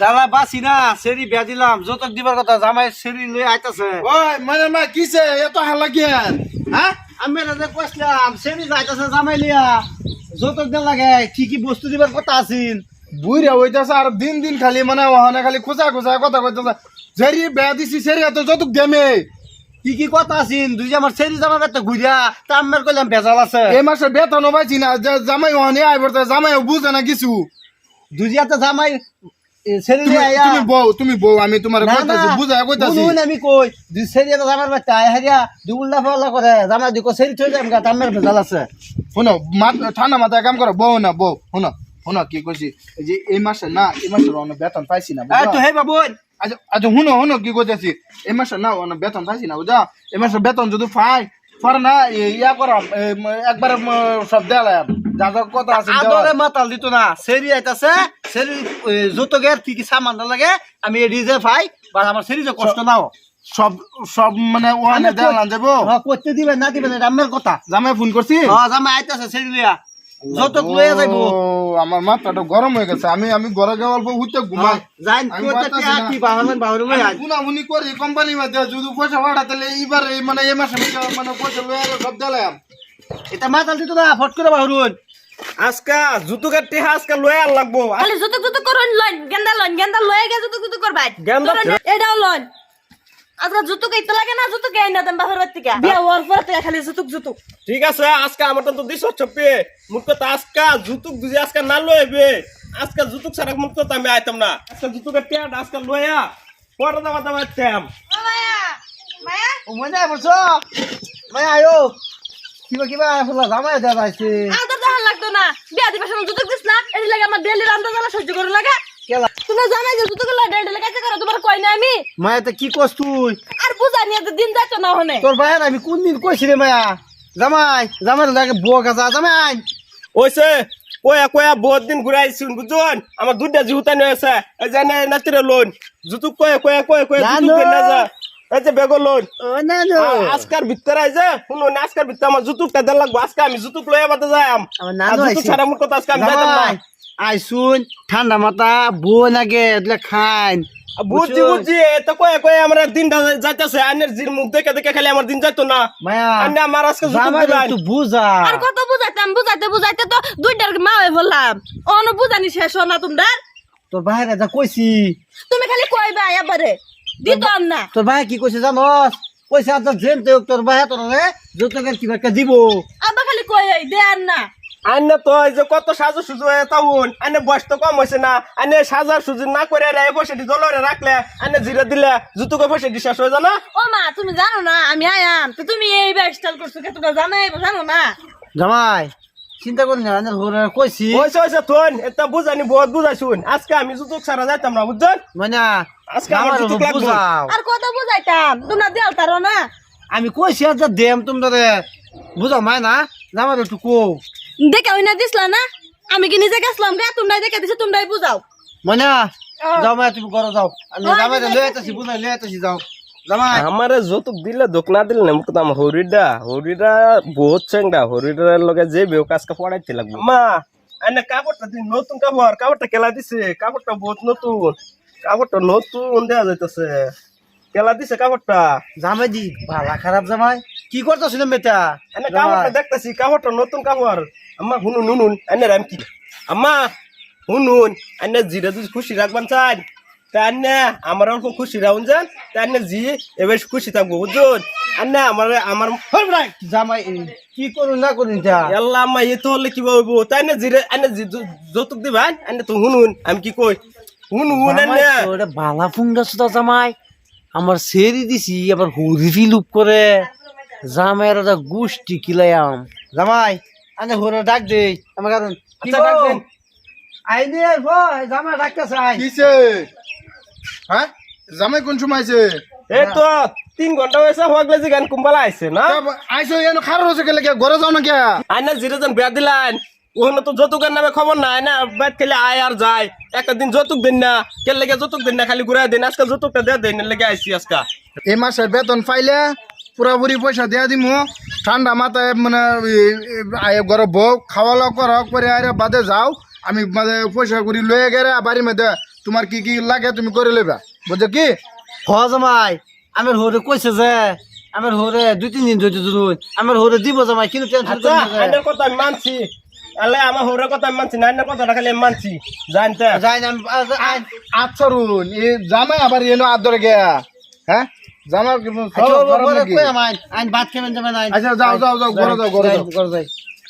দাদা বাসি না সেরি বিয়া দিলাম। যতক দিবার কথা জামাই সেরি লই আইতাছে। ওই মানে মা কিসে এত হাল্লা কেন হ্যাঁ আমি রাজা কইছিলাম সেরি যাইতাছে জামাই লিয়া যতক দিন লাগে কি কি বস্তু দিবার কথা আছিন বুড়া হইতাছে আর দিন দিন খালি মানে ওখানে খালি খোঁচা খোঁচা কথা কইতাছে সেরি বেয়া দিছি সেরি এত যতুক দেমে কি কি কথা আছিন দুই আমার সেরি জামাই বেতে ঘুরিয়া তা আমার কইলাম ভেজাল আছে। এই মাসে বেতন পাইছি না জামাই ওখানে আইবর জামাই বুঝে না কিছু। দুই যে জামাই তুমি বউ তুমি বউ আমি তোমার কইতাছি না, বুঝাই কইতাছি। আমি কই দুই সেরি এটা জামার বাচ্চা হারিয়া দুগুল্লা ফাল্লা করে জামাই দুকো সেরি থই যাম গা তামের ভেজাল আছে। শোনো মাথা ঠান্ডা মাথায় কাম করো বউ না বউ শোনো শোনো কি কইছি যে এই মাসে না এই মাসে অন্য বেতন পাইছি না তো হে বাবু আচ্ছা আচ্ছা শুনো শুনো কি কইতেছি এই মাসে না অন্য বেতন পাইছি না বুঝা এই মাসে বেতন যদি পাই পরে না ইয়া ম- একবারে সব দেলাম যা কথা আছে আদরে মাতাল দিত না। সেরি আইতাছে সেরি যতকের কি কি সামান লাগে আমি এডি যে পাই বা আমার সেরি যে কষ্ট নাও। সব সব মানে ওখানে দেলাম যাব হ্যাঁ করতে দিবেন না দিবেন এটা আমার কথা। জামাই ফোন করছি? হ্যাঁ জামাই আইতাছে সেরি লিয়া যতক লইয়া যাইবো। আমার মাথাটা গরম হয়ে গেছে। আমি আমি গিয়ে অল্প উঠতে ঘুমাই। করতে পারতাছি না। কি বাহাবেন বাহাবেন লই আই গুনাগুনি করি কোম্পানি মধ্যে যদি পয়সা ভাড়া তাহলে এইবার এই মানে এই মাসে মানে পয়সা লয়ে সব দিলাম এটা মাতাল দিত না ফট করে বাহুরুন। আজকা জুতো কাটতে আজকা লয়ে আর লাগবো। খালি জুতুক জুতুক করুন লইন গেন্দা লইন গেন্দা লয়ে গে জুতুক জুতুক করবাই গেন্দা? এটাও লইন। আজকে জুতুক এইতে লাগে না জুতুক এই না দেন বাপের বাড়ি থেকে। বিয়া হওয়ার পরে তো খালি জুতুক জুতুক। ঠিক আছে আজকে আমার তো দিছ চপে মুখ তো আজকা জুতুক দুজি আজকা না লইবে। আজকা জুতুক সারা মুখ তো আমি আইতাম না। আজকা জুতুক পেট আজকা লইয়া পরে দাবা দাবা আইতাম। মায়া মায়া? ও মনে বলছো? মায়া আয়ো। কিবা কিবা ফুলা জামাই দেয়া যাইছে। আদর লাগতো না বিয়া দিবার সময় জুতুক দিস না এর লাগে আমার ডেলি রান্না জ্বালা সহ্য করে লাগে। কেলা? তুমি জামাই যে জুতুক লা ডেলি লাগে কাছে করো তোমার কই না আমি? মায়া তে কি কস তুই? আর বুঝা নিয়ে তো দিন যাচ্ছ না হনে তোর ভাইয়ের আমি কোন দিন কইছি রে মায়া? জামাই জামাই লাগে বুয়া গাছা জামাই। ওইছে কয়া কয়া বহুত দিন ঘুরে আইছুন বুঝুন আমার দুধটা জিহুতা নিয়ে আছে এই যে নাতিরে লোন। জুতুক কয়া কয়া কয়া কয়া জুতুক না যা। এই যে বেগর লোন ও না নো। আজকার ভিতরে আইছে শুনুন আজকার ভিতরে আমার জুতুকটা দেন লাগবো আজকে আমি জুতুক লয়ে বাতে যাই আমার নানু জুতুক আইছে। ছাড়া মুখ কথা আজকে আমি যাইতাম না। আইসুন ঠান্ডা মাথা এগুলা বুঝছি বুঝছি তো কয়ে কয়ে আমার দিনটা যাইতেছে আনের জির মুখ দেখে দেখে খালি আমার দিন যাইতো না। মায়া আন্নে আমার আজকে জুতুক জামাই দিবেন একটু বুঝা। আর কত বুঝাইতাম বুঝাইতে বুঝাইতে তো দুইটার মা হয়ে বললাম। অন বুঝানি শেষ না তোমরা? তোর ভাইয়ের যা কইছি। তুমি খালি কইবা এবারে। দিত আর না তোর ভাই কি কইছে জানস? কইছে আর জেন তো তোর ভাই তোর রে যতকের কিবা একটা দিব? আব্বা খালি কই এই দে আর না আন্নে তো এই যে কত সাজু সুজু তাউন। আন্নে বয়স তো কম হয়েছে না। আন্নে সাজার সুজু না করে রে দি দলরে রাখলে আন্নে জিরে দিলে জুতুকে পয়সা দি শেষ হয়ে জানা ও মা তুমি জানো না আমি আয়াম। তো তুমি এই স্টাইল করছ কে? তোমরা জানাই জানো না? জামাই চিন্তা করি না আনের ঘরে কইছি। হয়েছে হয়েছে থন। এটা বুঝানি বহুত বুঝাইছুন। আজকে আমি জুতুক সারা যাইতাম না বুঝছেন? মানে আজকে আমার আমার জুতুক লাগবে। আর কত বুঝাইতাম তোমরা দেও তারো না। আমি কইছি আর দেম তোমরা বুঝাও মাই না জামাই একটু কো দেখে ওই না দিসলা না? আমি কি নিজে গেছিলাম গা তোমরাই দেখে দিছো তোমরাই বুঝাও। মানে। যাও মাই তুমি ঘরে যাও। আমি জামাই লয়ে আইতাছি বুঝাই লয়ে আইতাছি যাও। আমার যৌতুক দিলে দোক না দিলে না মুখ আমার হরিডা। হরিডা বহুত চেংডা হরিডার লগে যে বেও কাজকে পড়াইতে লাগবে। মা আইনা কাপড়টা দিন নতুন কাপড় কাপড়টা কেলা দিছে কাপড়টা বহুত নতুন। কাপড়টা নতুন দেয়া যাইতেছে। কেলা দিছে কাপড়টা? জামাই দি ভালা খারাপ জামাই। কি করতেছিল মেটা আইনা কাপড়টা দেখতেছি কাপড়টা নতুন কাপড়। আম্মা হুনুন হুনুন আইনা রাম কি? আম্মা হুনুন আইনা জিরা যদি খুশি রাখবান চান। তা আন্না আমার অল্প খুশি রাখুন যান। তা আন্না জি এবার খুশি থাকব বুঝুন? আন্না আমার আমার জামাই কি করুন না করুন যা আল্লাহ আম্মা এ তো হলে কি বলব তাই না জিরে আনে যৌতুক দিবেন? আনে তো হুনুন আমি কি কই? হুন হুন ওটা বালা ফুঙ্গা সুদা জামাই আমার সেরি দিছি আবার হুরিফি লুপ করে। জামাইয়ের ওটা গুষ্টি কিলায়াম জামাই আনে হুরে ডাক দে আমার কারণ আচ্ছা, ডাক দেন। আইনে ভয় জামাই ডাকতেছে আই কিসে? হ্যাঁ? জামাই কোন সময় আইছে? এই তো তিন ঘণ্টা হয়েছে হগলে যে গান কুম্বালা আইছে না? আইসো এনে খারাপ হচ্ছে গেলে কে ঘরে যাও না কে আইনা জিরে জন বিয়া দিলেন ওখানে তো যৌতুকের নামে খবর নাই না? বাদ খেলে আয় আর যায়। একটা দিন যৌতুক দিন না। কে লেগে যৌতুক দিন না? খালি ঘুরাই দিন। আজকে যৌতুকটা দিয়ে দিন লেগে আইসি আজকে। এই মাসে বেতন পাইলে পুরাপুরি পয়সা দিয়া দিমু। ঠান্ডা মাথায় মানে ঘরে বউ খাওয়া লাওয়া কর করে আরে বাদে যাও। আমি বাদে পয়সা করি লয়ে গেলে বাড়ির মধ্যে তোমার কি কি লাগে তুমি করে লেবা বুঝছ কি? হ জামাই আমার হরে কইছে যে আমার হরে দুই তিন দিন ধরে ধরুন। আমার হরে দিব জামাই কিন্তু টেনশন আচ্ছা কথা আমি মানছি। আলে আমার হৌরের কথা আমি মানছি না আইনের কথা খালি আমি মানছি। জানতে যাই না আমি আচ্ছা রুন এ জামাই আবার এনো আদরে গেয়া। হ্যাঁ? জামা কিন্তু সব খারাপ নাকি? আইন ভাত খাবেন যাবেন আইন। আচ্ছা যাও যাও যাও ঘরে যাও ঘরে যাও। ঘরে যাই।